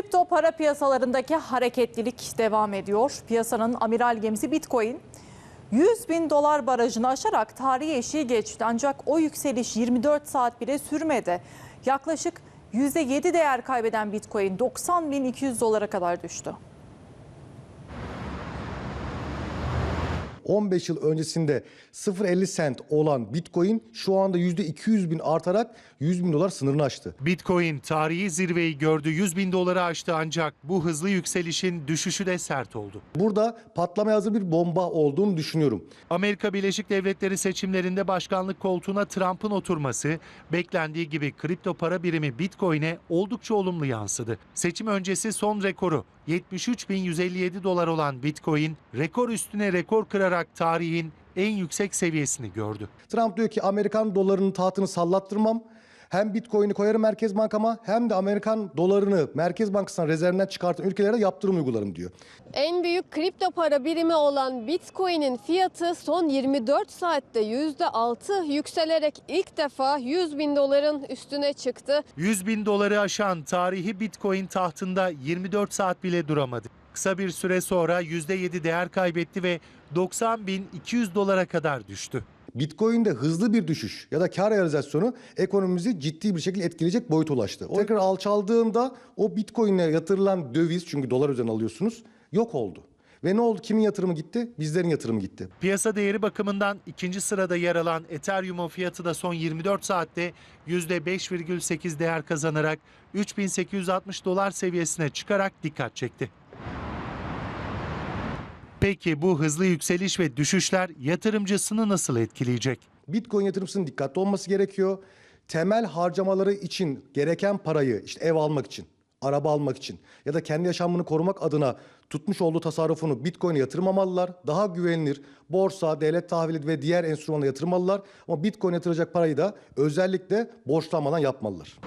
Kripto para piyasalarındaki hareketlilik devam ediyor. Piyasanın amiral gemisi Bitcoin 100 bin dolar barajını aşarak tarihi eşiği geçti. Ancak o yükseliş 24 saat bile sürmedi. Yaklaşık %7 değer kaybeden Bitcoin 90 bin 200 dolara kadar düştü. 15 yıl öncesinde 0.50 sent olan Bitcoin şu anda %200 bin artarak 100 bin dolar sınırını aştı. Bitcoin tarihi zirveyi gördü 100 bin doları aştı ancak bu hızlı yükselişin düşüşü de sert oldu. Burada patlamaya hazır bir bomba olduğunu düşünüyorum. Amerika Birleşik Devletleri seçimlerinde başkanlık koltuğuna Trump'ın oturması beklendiği gibi kripto para birimi Bitcoin'e oldukça olumlu yansıdı. Seçim öncesi son rekoru 73.157 dolar olan Bitcoin rekor üstüne rekor kırarak tarihin en yüksek seviyesini gördü. Trump diyor ki Amerikan dolarının tahtını sallattırmam. Hem Bitcoin'i koyarım Merkez Bankama hem de Amerikan dolarını Merkez Bankası'ndan rezervinden çıkartan ülkelere yaptırım uygularım diyor. En büyük kripto para birimi olan Bitcoin'in fiyatı son 24 saatte %6 yükselerek ilk defa 100 bin doların üstüne çıktı. 100 bin doları aşan tarihi Bitcoin tahtında 24 saat bile duramadı. Kısa bir süre sonra %7 değer kaybetti ve 90.200 dolara kadar düştü. Bitcoin'de hızlı bir düşüş ya da kar realizasyonu ekonomimizi ciddi bir şekilde etkileyecek boyuta ulaştı. O tekrar alçaldığında o Bitcoin'e yatırılan döviz çünkü dolar üzerinden alıyorsunuz yok oldu. Ve ne oldu? Kimin yatırımı gitti? Bizlerin yatırımı gitti. Piyasa değeri bakımından ikinci sırada yer alan Ethereum'un fiyatı da son 24 saatte %5,8 değer kazanarak 3860 dolar seviyesine çıkarak dikkat çekti. Peki bu hızlı yükseliş ve düşüşler yatırımcısını nasıl etkileyecek? Bitcoin yatırımcısının dikkatli olması gerekiyor. Temel harcamaları için gereken parayı işte ev almak için, araba almak için ya da kendi yaşamını korumak adına tutmuş olduğu tasarrufunu Bitcoin'e yatırmamalılar. Daha güvenilir borsa, devlet tahvili ve diğer enstrümanlara yatırmalılar. Ama Bitcoin yatıracak parayı da özellikle borçlanmadan yapmalılar.